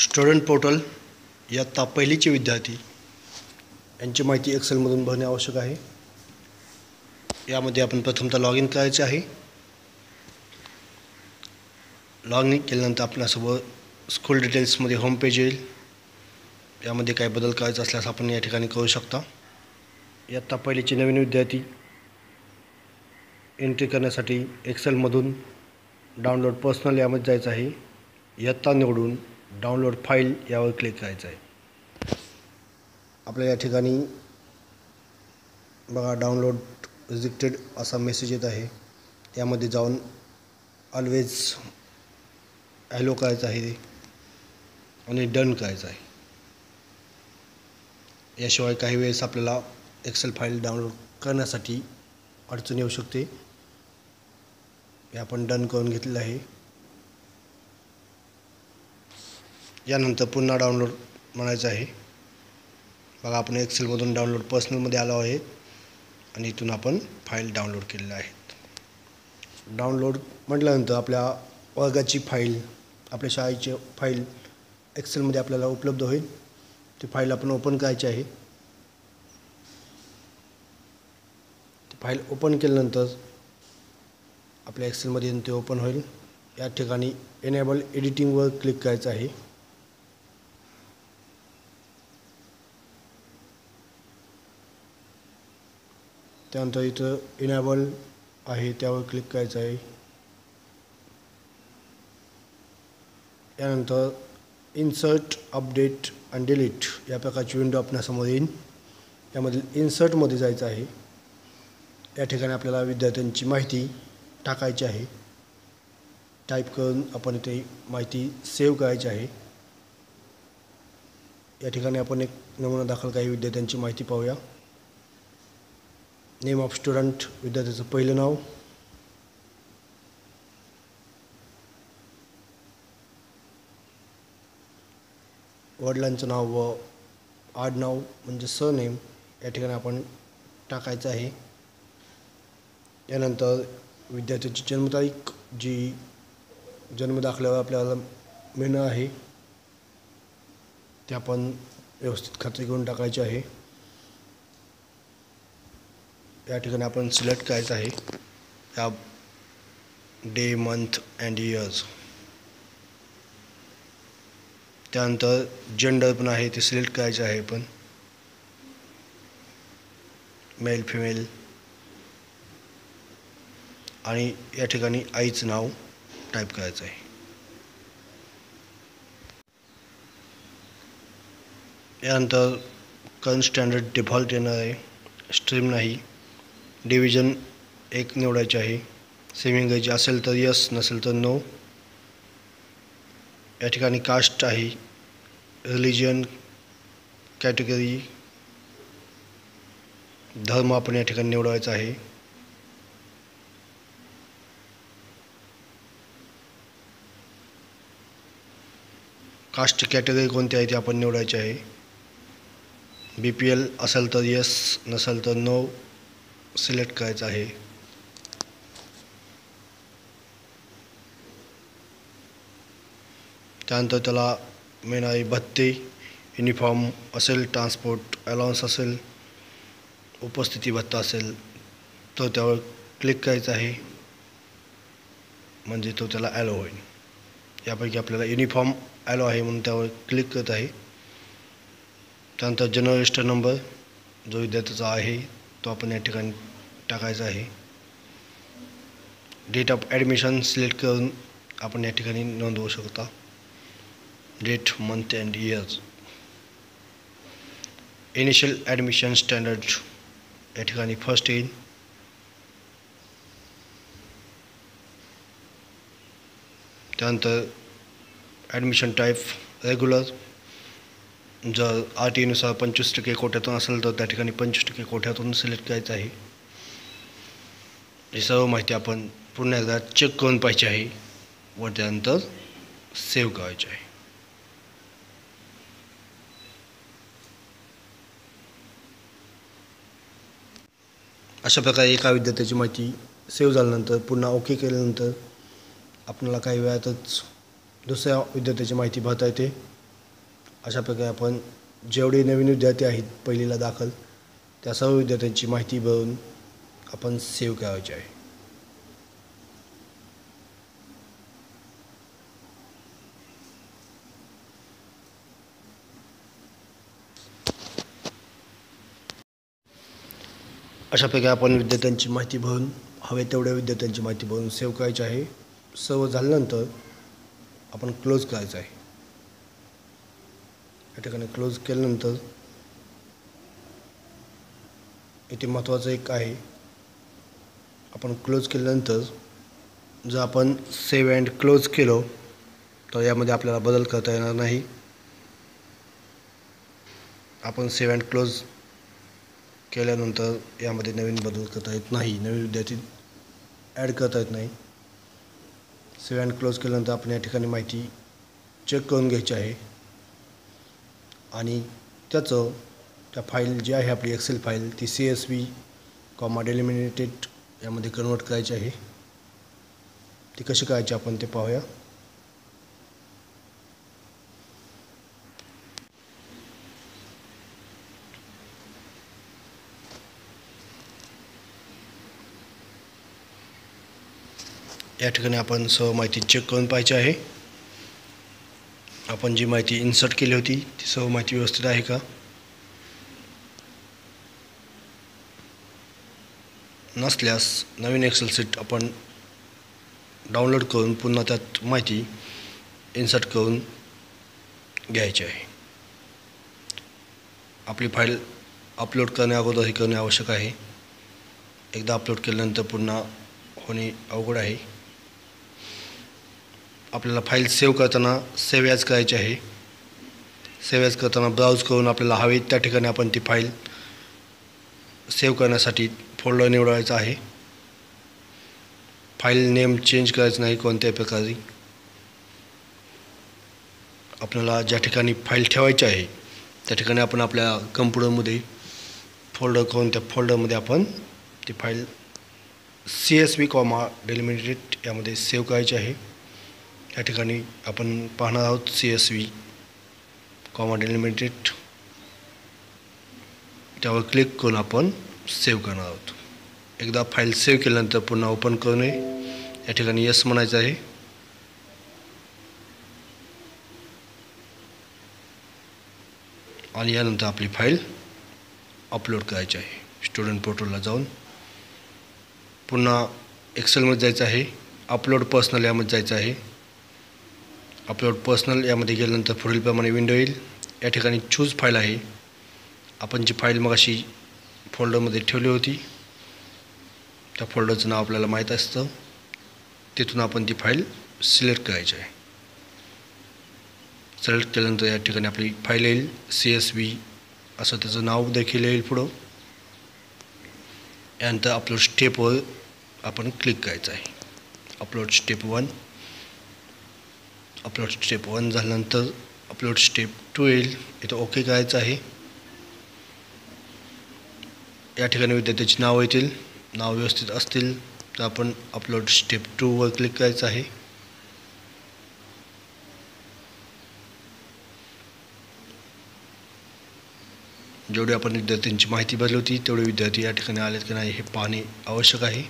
Student portal इयत्ता पहिलीचे विद्यार्थी. यांची माहिती एक्सेलमधून भरणे आवश्यक आहे. यामध्ये आपण प्रथमतः लॉग इन करायचे आहे. लॉग इन केल्यानंतर आपल्यासोबत स्कूल डिटेल्समध्ये होम पेज येईल. यामध्ये काही बदल करायचा असल्यास आपण या ठिकाणी करू शकता. इयत्ता पहिलीचे नवीन विद्यार्थी एंट्री करण्यासाठी एक्सेलमधून डाउनलोड पर्सनल यामध्ये जायचं आहे. इयत्ता निवडून डाउनलोड फाईल यावर क्लिक करायचं आहे. आपल्या या ठिकाणी बघा डाउनलोड रिजेक्टेड असा मेसेज येत आहे. त्यामध्ये जाऊन ऑलवेज हॅलो करायचं आहे आणि डन करायचं आहे. याशिवाय काही वेळेस आपल्याला एक्सेल फाईल डाउनलोड करण्यासाठी अडचण येऊ शकते. हे आपण डन करून घेतलेलं आहे. यानंतर पुन्हा डाउनलोड म्हणायचं आहे. बघा आपण एक्सेलमधून डाउनलोड पर्सनलमध्ये आलो आहे आणि इथून आपण फाईल डाउनलोड केलेल्या आहेत डाउनलोड म्हटल्यानंतर आपल्या वर्गाची फाईल आपल्या शाळेची फाईल एक्सेलमध्ये आपल्याला उपलब्ध होईल. ती फाईल आपण ओपन करायची आहे. ती फाईल ओपन केल्यानंतर आपल्या एक्सेलमध्ये ते ओपन होईल. या ठिकाणी एनेबल एडिटिंगवर क्लिक करायचं आहे. त्यानंतर इथं इनॅबल आहे त्यावर क्लिक करायचं आहे. यानंतर इन्सर्ट अपडेट आणि डिलीट या प्रकारची विंडो आपल्यासमोर येईल. यामधील इन्सर्टमध्ये जायचं आहे. या ठिकाणी आपल्याला विद्यार्थ्यांची माहिती टाकायची आहे. टाईप करून आपण इथे माहिती सेव्ह करायची आहे. या ठिकाणी आपण एक नमुना दाखल काही विद्यार्थ्यांची माहिती पाहूया. नेम ऑफ स्टुडंट विद्यार्थ्याचं पहिलं नाव. वडिलांचं नाव व आडनाव म्हणजे सरनेम या ठिकाणी आपण टाकायचं आहे. त्यानंतर विद्यार्थ्याची जन्मतारीख जी जन्मदाखल्यावर आपल्याला मिळणं आहे ते आपण व्यवस्थित खात्री करून टाकायची आहे. या ठिकाणी आपण सिलेक्ट करायचं आहे. या डे मंथ अँड इयर्स त्यानंतर जेंडर पण आहे ते सिलेक्ट करायचं आहे पण. मेल फिमेल आणि या ठिकाणी आईचं नाव टाईप करायचं आहे. यानंतर करंट स्टँडर्ड डिफॉल्ट येणार आहे. स्ट्रीम नाही. डिव्हिजन एक निवडायचे आहे. सेमिंगायची असेल तर यस नसेल तर नो या ठिकाणी कास्ट आहे. रिलिजन कॅटेगरी धर्म आपण या ठिकाणी निवडायचा आहे. कास्ट कॅटेगरी कोणती आहे ती आपण निवडायची आहे. बी पी एल असेल तर यस नसेल तर नो सिलेक्ट करायचं आहे. त्यानंतर त्याला मिळणारी भत्ते युनिफॉर्म असेल ट्रान्सपोर्ट अलाउन्स असेल उपस्थिती भत्ता असेल तो त्यावर क्लिक करायचा आहे. म्हणजे तो त्याला ॲलो होईल. यापैकी आपल्याला युनिफॉर्म ॲलो आहे म्हणून त्यावर क्लिक करत आहे. त्यानंतर जनरल रजिस्टर नंबर जो विद्यार्थ्याचा आहे तो आपण या ठिकाणी टाकायचा आहे. डेट ऑफ ॲडमिशन सिलेक्ट करून आपण या ठिकाणी नोंदवू शकता. Date month and years initial admission standard या ठिकाणी फर्स्ट येईल. त्यानंतर ॲडमिशन टाईप रेग्युलर जर आर टी पंचवीस टक्के कोट्यातून असेल तर त्या ठिकाणी पंचवीस टक्के कोट्यातून सिलेक्ट करायचं आहे. ही सर्व माहिती आपण पुन्हा एकदा चेक करून पाहिजे आहे व त्यानंतर सेव्ह करायचे आहे. अशा प्रकारे एका विद्यार्थ्याची माहिती सेव्ह झाल्यानंतर पुन्हा ओके केल्यानंतर आपल्याला काही वेळातच दुसऱ्या विद्यार्थ्याची माहिती भरता येते. अशा प्रकारे आपण जेवढे नवीन विद्यार्थी आहेत पहिलीला दाखल त्या सर्व विद्यार्थ्यांची माहिती भरून आपण सेव्ह करायची आहे. अशा प्रकारे आपण विद्यार्थ्यांची माहिती भरून हवे तेवढ्या विद्यार्थ्यांची माहिती भरून सेव्ह करायची आहे. सर्व झाल्यानंतर आपण क्लोज करायचं आहे. या ठिकाणी क्लोज केल्यानंतर इथे महत्त्वाचं एक आहे आपण क्लोज केल्यानंतर जर आपण सेव्ह अँड क्लोज केलो तर यामध्ये आपल्याला बदल करता येणार नाही. आपण सेव्ह अँड क्लोज केल्यानंतर यामध्ये नवीन बदल करता येत नाही नवीन विद्यार्थी ॲड करता येत नाही. सेव्ह अँड क्लोज केल्यानंतर आपण या ठिकाणी माहिती चेक करून घ्यायची आहे. आणि त्याचं त्या फाईल जी आहे आपली एक्सेल फाईल ती C S V comma delimited यामध्ये कन्वर्ट करायची आहे. ती कशी करायची आपण ते पाहूया. या ठिकाणी आपण सर्व माहिती चेक करून पाहायची आहे. आपण जी माहिती इन्सर्ट केली होती ती सर्व माहिती व्यवस्थित आहे का? नसल्यास नवीन एक्सेल सीट आपण डाउनलोड करून पुन्हा त्यात माहिती इन्सर्ट करून घ्यायची आहे. आपली फाईल अपलोड करण्या अगोदर हे करणे आवश्यक आहे. एकदा अपलोड केल्यानंतर पुन्हा होणे अवघड आहे. आपल्याला फाईल सेव्ह करताना सेव्ह ॲज करायची आहे. सेव्ह ॲज करताना ब्राउज करून आपल्याला हवे त्या ठिकाणी आपण ती फाईल सेव्ह करण्यासाठी फोल्डर निवडायचा आहे. फाईल नेम चेंज करायचं नाही कोणत्याही प्रकारे. आपल्याला ज्या ठिकाणी फाईल ठेवायची आहे त्या ठिकाणी आपण आपल्या कम्प्युटरमध्ये फोल्डर करून त्या फोल्डरमध्ये आपण ती file C S V comma delimited यामध्ये सेव्ह करायची आहे. या ठिकाणी आपण पाहणार आहोत C S V comma delimited त्यावर क्लिक करून आपण सेव्ह करणार आहोत. एकदा फाईल सेव्ह केल्यानंतर पुन्हा ओपन करणे या ठिकाणी यस म्हणायचं आहे. आणि यानंतर आपली फाईल अपलोड करायची आहे. स्टुडंट पोर्टलला जाऊन. पुन्हा एक्सेलमध्ये जायचं आहे. अपलोड पर्सनल यामध्ये जायचं आहे. अपलोड पर्सनल यामध्ये गेल्यानंतर पुढीलप्रमाणे विंडो येईल. या ठिकाणी चूज फाईल आहे. आपण जी फाईल मग अशी फोल्डरमध्ये ठेवली होती त्या फोल्डरचं नाव आपल्याला माहीत असतं. तिथून आपण ती फाईल सिलेक्ट करायची आहे. सिलेक्ट केल्यानंतर या ठिकाणी आपली फाईल येईल. सी एस व्ही असं त्याचं नाव देखील येईल पुढं. यानंतर अपलोड स्टेपवर आपण क्लिक करायचं आहे. Upload step one upload step one झाल्यानंतर अपलोड स्टेप टू येईल. इथं ओके करायचं आहे. या ठिकाणी विद्यार्थ्याची नाव येतील. नाव व्यवस्थित असतील तर आपण अपलोड स्टेप टूवर क्लिक करायचं आहे. जेवढी आपण विद्यार्थ्यांची माहिती भरली होती तेवढे विद्यार्थी या ठिकाणी आलेत की नाही हे पाहणे आवश्यक आहे.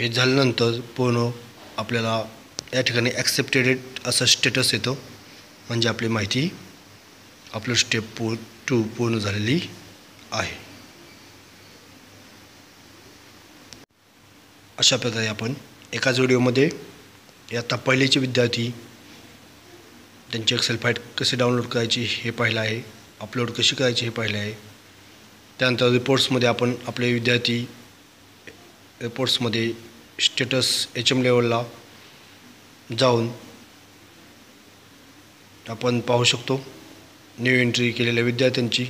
हे झाल्यानंतर पूर्ण आपल्याला या ठिकाणी ॲक्सेप्टेडेड असं स्टेटस येतो. म्हणजे आपली माहिती आपलं स्टेप पू टू पूर्ण झालेली आहे. अशा प्रकारे आपण एकाच व्हिडिओमध्ये आता पहिलेचे विद्यार्थी त्यांची एक्सेल फाईट कसे डाउनलोड करायची हे पाहिलं आहे अपलोड कशी करायची हे पाहिलं आहे. त्यानंतर रिपोर्ट्समध्ये आपण आपले विद्यार्थी रिपोर्ट्समध्ये स्टेटस एच एम लेवलला जाऊन आपण पाहू शकतो. न्यू एंट्री केलेल्या विद्यार्थ्यांची.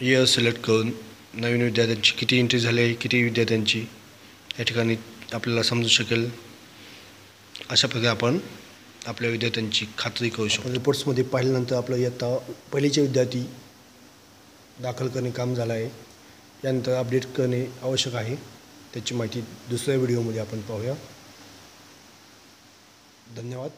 इयर सिलेक्ट करून नवीन विद्यार्थ्यांची किती एंट्री झाली किती विद्यार्थ्यांची या ठिकाणी आपल्याला समजू शकेल. अशा प्रकारे आपण आपल्या विद्यार्थ्यांची खात्री करू शकतो. रिपोर्ट्समध्ये पाहिल्यानंतर आपलं इयत्ता पहिलीचे विद्यार्थी दाखल करणे काम झालं आहे. यानंतर अपडेट करणे आवश्यक आहे. त्याची माहिती दुसऱ्या व्हिडिओमध्ये आपण पाहूया. धन्यवाद.